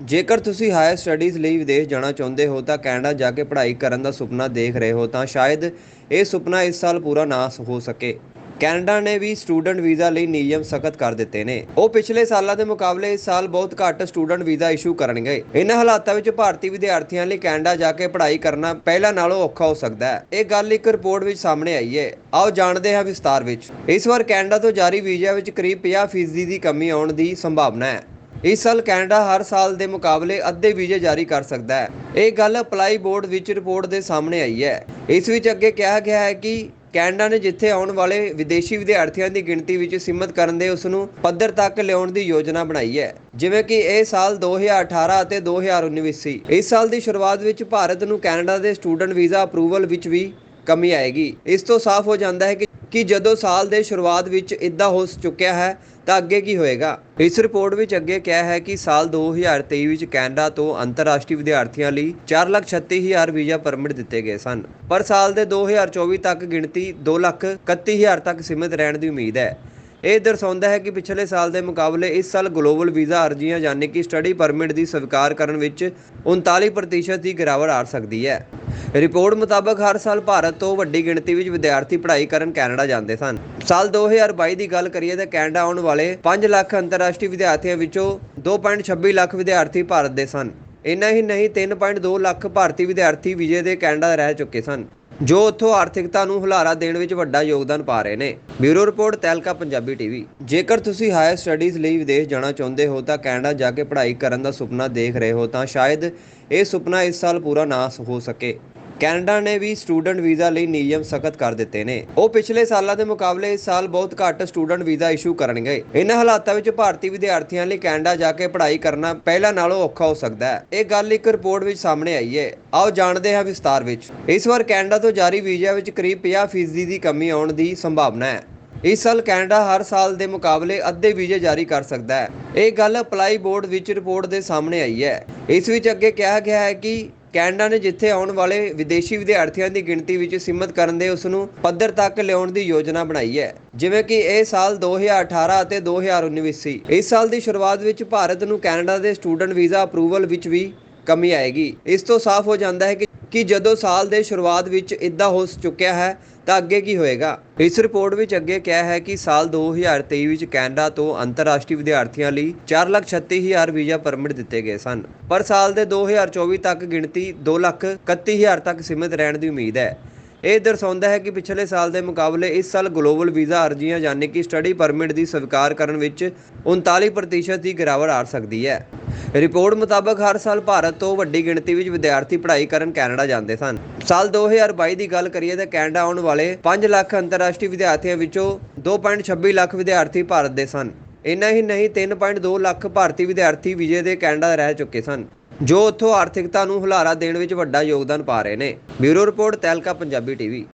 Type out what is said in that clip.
ਜੇਕਰ ਤੁਸੀਂ hire studies ਲਈ ਵਿਦੇਸ਼ ਜਾਣਾ ਚਾਹੁੰਦੇ ਹੋ ਤਾਂ ਕੈਨੇਡਾ ਜਾ ਕੇ ਪੜ੍ਹਾਈ ਕਰਨ ਦਾ ਸੁਪਨਾ ਦੇਖ ਰਹੇ ਹੋ ਤਾਂ ਸ਼ਾਇਦ ਇਹ ਸੁਪਨਾ ਇਸ ਸਾਲ ਪੂਰਾ ਨਾ ਹੋ ਸਕੇ। ਕੈਨੇਡਾ ਨੇ ਵੀ ਸਟੂਡੈਂਟ ਵੀਜ਼ਾ ਲਈ ਨਿਯਮ ਸਖਤ ਕਰ ਦਿੱਤੇ ਨੇ। ਉਹ ਪਿਛਲੇ ਸਾਲਾਂ ਦੇ ਮੁਕਾਬਲੇ ਇਸ ਸਾਲ ਬਹੁਤ ਘੱਟ ਸਟੂਡੈਂਟ ਵੀਜ਼ਾ ਇਸ਼ੂ ਕਰਨਗੇ। ਇਹਨਾਂ ਹਾਲਾਤਾਂ ਵਿੱਚ ਭਾਰਤੀ ਵਿਦਿਆਰਥੀਆਂ ਲਈ ਕੈਨੇਡਾ ਜਾ ਕੇ ਪੜ੍ਹਾਈ ਕਰਨਾ ਪਹਿਲਾਂ ਨਾਲੋਂ ਔਖਾ ਹੋ ਸਕਦਾ ਹੈ। ਇਹ ਗੱਲ ਇੱਕ ਰਿਪੋਰਟ ਵਿੱਚ ਸਾਹਮਣੇ ਆਈ ਹੈ। ਆਓ ਜਾਣਦੇ ਹਾਂ ਵਿਸਤਾਰ ਵਿੱਚ। ਇਸ ਵਾਰ ਕੈਨੇਡਾ ਤੋਂ ਜਾਰੀ ਵੀਜ਼ਾ ਵਿੱਚ ਕਰੀਬ 50% ਦੀ ਕਮੀ ਆਉਣ ਦੀ ਸੰਭਾਵਨਾ ਹੈ। ਇਸ ਸਾਲ ਕੈਨੇਡਾ ਹਰ ਸਾਲ ਦੇ ਮੁਕਾਬਲੇ ਅੱਧੇ ਵੀਜ਼ੇ ਜਾਰੀ ਕਰ ਸਕਦਾ ਹੈ। ਇਹ ਗੱਲ ਅਪਲਾਈ ਬੋਰਡ ਵਿੱਚ ਰਿਪੋਰਟ ਦੇ ਸਾਹਮਣੇ ਆਈ ਹੈ। ਇਸ ਵਿੱਚ ਅੱਗੇ ਕਿਹਾ ਗਿਆ ਹੈ ਕਿ ਕੈਨੇਡਾ ਨੇ ਜਿੱਥੇ ਆਉਣ ਵਾਲੇ ਵਿਦੇਸ਼ੀ ਵਿਦਿਆਰਥੀਆਂ ਦੀ ਗਿਣਤੀ ਵਿੱਚ ਸੀਮਤ ਕਰਨ ਦੇ ਉਸ ਨੂੰ ਪੱਧਰ ਤੱਕ ਲਿਆਉਣ ਦੀ ਯੋਜਨਾ ਬਣਾਈ ਹੈ, ਜਿਵੇਂ ਕਿ ਇਹ ਸਾਲ 2018 ਅਤੇ 2019 ਵਿੱਚ ਸੀ। ਇਸ ਸਾਲ ਦੀ ਸ਼ੁਰੂਆਤ ਵਿੱਚ ਭਾਰਤ ਨੂੰ ਕੈਨੇਡਾ ਦੇ ਸਟੂਡੈਂਟ ਵੀਜ਼ਾ ਅਪਰੂਵਲ ਵਿੱਚ ਵੀ ਕਮੀ ਆਏਗੀ। ਇਸ ਤੋਂ ਸਾਫ਼ ਹੋ ਜਾਂਦਾ ਹੈ ਕਿ ਕਿ ਜਦੋਂ ਸਾਲ ਦੇ ਸ਼ੁਰੂਆਤ ਵਿੱਚ ਇਦਾਂ ਹੋ ਚੁੱਕਿਆ ਹੈ, ਤਾਂ ਅੱਗੇ ਕੀ ਹੋਏਗਾ? ਇਸ ਰਿਪੋਰਟ ਵਿੱਚ ਅੱਗੇ ਕਿਹਾ ਹੈ ਕਿ ਸਾਲ 2023 ਵਿੱਚ ਕੈਨੇਡਾ ਤੋਂ ਅੰਤਰਰਾਸ਼ਟਰੀ ਵਿਦਿਆਰਥੀਆਂ ਲਈ 436000 ਵੀਜ਼ਾ ਪਰਮਿਟ ਦਿੱਤੇ ਗਏ ਸਨ। ਪਰ ਸਾਲ ਦੇ 2024 ਤੱਕ ਗਿਣਤੀ 231000 ਤੱਕ ਸੀਮਿਤ ਰਹਿਣ ਦੀ ਉਮੀਦ ਹੈ। ਇਹ ਦਰਸਾਉਂਦਾ ਹੈ ਕਿ ਪਿਛਲੇ ਸਾਲ ਦੇ ਮੁਕਾਬਲੇ ਇਸ ਸਾਲ ਗਲੋਬਲ ਵੀਜ਼ਾ ਅਰਜ਼ੀਆਂ ਯਾਨੀ ਕਿ ਸਟੱਡੀ ਪਰਮਿਟ ਦੀ ਸਵੀਕਾਰ ਕਰਨ ਵਿੱਚ 39% ਦੀ ਗਿਰਾਵਟ ਆ ਸਕਦੀ ਹੈ। ਰਿਪੋਰਟ ਮੁਤਾਬਕ ਹਰ ਸਾਲ ਭਾਰਤ ਤੋਂ ਵੱਡੀ ਗਿਣਤੀ ਵਿੱਚ ਵਿਦਿਆਰਥੀ ਪੜ੍ਹਾਈ ਕਰਨ ਕੈਨੇਡਾ ਜਾਂਦੇ ਸਨ। ਸਾਲ 2022 ਦੀ ਗੱਲ ਕਰੀਏ ਤਾਂ ਕੈਨੇਡਾ ਆਉਣ ਵਾਲੇ 5 ਲੱਖ ਅੰਤਰਰਾਸ਼ਟਰੀ ਵਿਦਿਆਰਥੀਆਂ ਵਿੱਚੋਂ 2.26 ਲੱਖ ਵਿਦਿਆਰਥੀ ਭਾਰਤ ਦੇ ਸਨ। ਇੰਨਾ ਹੀ ਨਹੀਂ 3.2 ਲੱਖ ਭਾਰਤੀ ਵਿਦਿਆਰਥੀ ਵਿਜੇ ਦੇ ਕੈਨੇਡਾ ਰਹਿ ਚੁੱਕੇ ਸਨ। ਜੋ ਉੱਥੋਂ ਆਰਥਿਕਤਾ ਨੂੰ ਹੁਲਾਰਾ ਦੇਣ ਵਿੱਚ ਵੱਡਾ ਯੋਗਦਾਨ ਪਾ ਰਹੇ ਨੇ। Bureau report Tehelka Punjabi TV. ਜੇਕਰ ਤੁਸੀਂ ਹਾਇਰ ਸਟੱਡੀਜ਼ ਲਈ ਵਿਦੇਸ਼ ਜਾਣਾ ਚਾਹੁੰਦੇ ਹੋ ਤਾਂ ਕੈਨੇਡਾ ਜਾ ਕੇ ਪੜ੍ਹਾਈ ਕਰਨ ਦਾ ਸੁਪਨਾ ਦੇਖ ਰਹੇ ਹੋ ਤਾਂ ਸ਼ਾਇਦ ਇਹ ਸੁਪਨਾ ਇਸ ਸਾਲ ਪੂਰਾ ਨਾ ਹੋ ਸਕੇ। ਕੈਨੇਡਾ ਨੇ ਵੀ ਸਟੂਡੈਂਟ ਵੀਜ਼ਾ ਲਈ ਨਿਯਮ ਸਖਤ ਕਰ ਦਿੱਤੇ ਨੇ। ਉਹ ਪਿਛਲੇ ਸਾਲਾਂ ਦੇ ਮੁਕਾਬਲੇ ਇਸ ਸਾਲ ਬਹੁਤ ਘੱਟ ਸਟੂਡੈਂਟ ਵੀਜ਼ਾ ਇਸ਼ੂ ਕਰਨਗੇ। ਇਹਨਾਂ ਹਾਲਾਤਾਂ ਵਿੱਚ ਭਾਰਤੀ ਵਿਦਿਆਰਥੀਆਂ ਲਈ ਕੈਨੇਡਾ ਜਾ ਕੇ ਪੜ੍ਹਾਈ ਕਰਨਾ ਪਹਿਲਾਂ ਨਾਲੋਂ ਔਖਾ ਹੋ ਸਕਦਾ ਹੈ। ਇਹ ਗੱਲ ਇੱਕ ਰਿਪੋਰਟ ਵਿੱਚ ਸਾਹਮਣੇ ਆਈ ਹੈ। ਆਓ ਜਾਣਦੇ ਹਾਂ ਵਿਸਤਾਰ ਵਿੱਚ। ਇਸ ਵਾਰ ਕੈਨੇਡਾ ਤੋਂ ਜਾਰੀ ਵੀਜ਼ਾ ਵਿੱਚ ਕਰੀਬ 50% ਦੀ ਕਮੀ ਆਉਣ ਦੀ ਸੰਭਾਵਨਾ ਹੈ। ਇਸ ਸਾਲ ਕੈਨੇਡਾ ਹਰ ਸਾਲ ਦੇ ਮੁਕਾਬਲੇ ਅੱਧੇ ਵੀਜ਼ੇ ਜਾਰੀ ਕਰ ਸਕਦਾ ਹੈ। ਇਹ ਗੱਲ ਅਪਲਾਈ ਬੋਰਡ ਵਿੱਚ ਰਿਪੋਰਟ ਦੇ ਸਾਹਮਣੇ ਆਈ ਹੈ। ਇਸ ਵਿੱਚ ਅੱਗੇ ਕਿਹਾ ਗਿਆ ਹੈ ਕਿ ਕੈਨੇਡਾ ਨੇ ਜਿੱਥੇ ਆਉਣ ਵਾਲੇ ਵਿਦੇਸ਼ੀ ਵਿਦਿਆਰਥੀਆਂ ਦੀ ਗਿਣਤੀ ਵਿੱਚ ਸੀਮਤ ਕਰਨ ਦੇ ਉਸ ਨੂੰ ਪੱਧਰ ਤੱਕ ਲਿਆਉਣ ਦੀ ਯੋਜਨਾ ਬਣਾਈ ਹੈ। ਜਿਵੇਂ ਕਿ ਇਹ ਸਾਲ 2018 ਅਤੇ 2019 ਵਿੱਚ ਸੀ। ਇਸ ਸਾਲ ਦੀ ਸ਼ੁਰੂਆਤ ਵਿੱਚ ਭਾਰਤ ਨੂੰ ਕੈਨੇਡਾ ਦੇ ਸਟੂਡੈਂਟ ਵੀਜ਼ਾ ਅਪਰੂਵਲ ਵਿੱਚ ਵੀ ਕਮੀ ਆਏਗੀ। ਇਸ ਤੋਂ ਸਾਫ਼ ਹੋ ਜਾਂਦਾ ਹੈ ਕਿ ਜਦੋਂ ਸਾਲ ਦੇ ਸ਼ੁਰੂਆਤ ਵਿੱਚ ਇਦਾਂ ਹੋ ਚੁੱਕਿਆ ਹੈ ਤਾਂ ਅੱਗੇ ਕੀ ਹੋਏਗਾ? ਇਸ ਰਿਪੋਰਟ ਵਿੱਚ ਅੱਗੇ ਕਿਹਾ ਹੈ ਕਿ ਸਾਲ 2023 ਵਿੱਚ ਕੈਨੇਡਾ ਤੋਂ ਅੰਤਰਰਾਸ਼ਟਰੀ ਵਿਦਿਆਰਥੀਆਂ ਲਈ 436000 ਵੀਜ਼ਾ ਪਰਮਿਟ ਦਿੱਤੇ ਗਏ ਸਨ। ਪਰ ਸਾਲ ਦੇ 2024 ਤੱਕ ਗਿਣਤੀ 231000 ਤੱਕ ਸੀਮਿਤ ਰਹਿਣ ਦੀ ਉਮੀਦ ਹੈ। ਇਹ ਦਰਸਾਉਂਦਾ ਹੈ ਕਿ ਪਿਛਲੇ ਸਾਲ ਦੇ ਮੁਕਾਬਲੇ ਇਸ ਸਾਲ ਗਲੋਬਲ ਵੀਜ਼ਾ ਅਰਜ਼ੀਆਂ ਯਾਨੀ ਕਿ ਸਟੱਡੀ ਪਰਮਿਟ ਦੀ ਸਵੀਕਾਰ ਕਰਨ ਵਿੱਚ 39% ਦੀ ਗਿਰਾਵਟ ਆ ਸਕਦੀ ਹੈ। ਰਿਪੋਰਟ ਮੁਤਾਬਕ ਹਰ ਸਾਲ ਭਾਰਤ ਤੋਂ ਵੱਡੀ ਗਿਣਤੀ ਵਿੱਚ ਵਿਦਿਆਰਥੀ ਪੜ੍ਹਾਈ ਕਰਨ ਕੈਨੇਡਾ ਜਾਂਦੇ ਸਨ। ਸਾਲ 2022 ਦੀ ਗੱਲ ਕਰੀਏ ਤਾਂ ਕੈਨੇਡਾ ਆਉਣ ਵਾਲੇ 5 ਲੱਖ ਅੰਤਰਰਾਸ਼ਟਰੀ ਵਿਦਿਆਰਥੀਆਂ ਵਿੱਚੋਂ 2.26 ਲੱਖ ਵਿਦਿਆਰਥੀ ਭਾਰਤ ਦੇ ਸਨ। ਇੰਨਾ ਹੀ ਨਹੀਂ 3.2 ਲੱਖ ਭਾਰਤੀ ਵਿਦਿਆਰਥੀ ਵਿਜੇ ਦੇ ਕੈਨੇਡਾ ਰਹਿ ਚੁੱਕੇ ਸਨ, ਜੋ ਉੱਥੋਂ ਆਰਥਿਕਤਾ ਨੂੰ ਹੁਲਾਰਾ ਦੇਣ ਵਿੱਚ ਵੱਡਾ ਯੋਗਦਾਨ ਪਾ ਰਹੇ ਨੇ। Bureau report, Tehelka, Punjabi TV.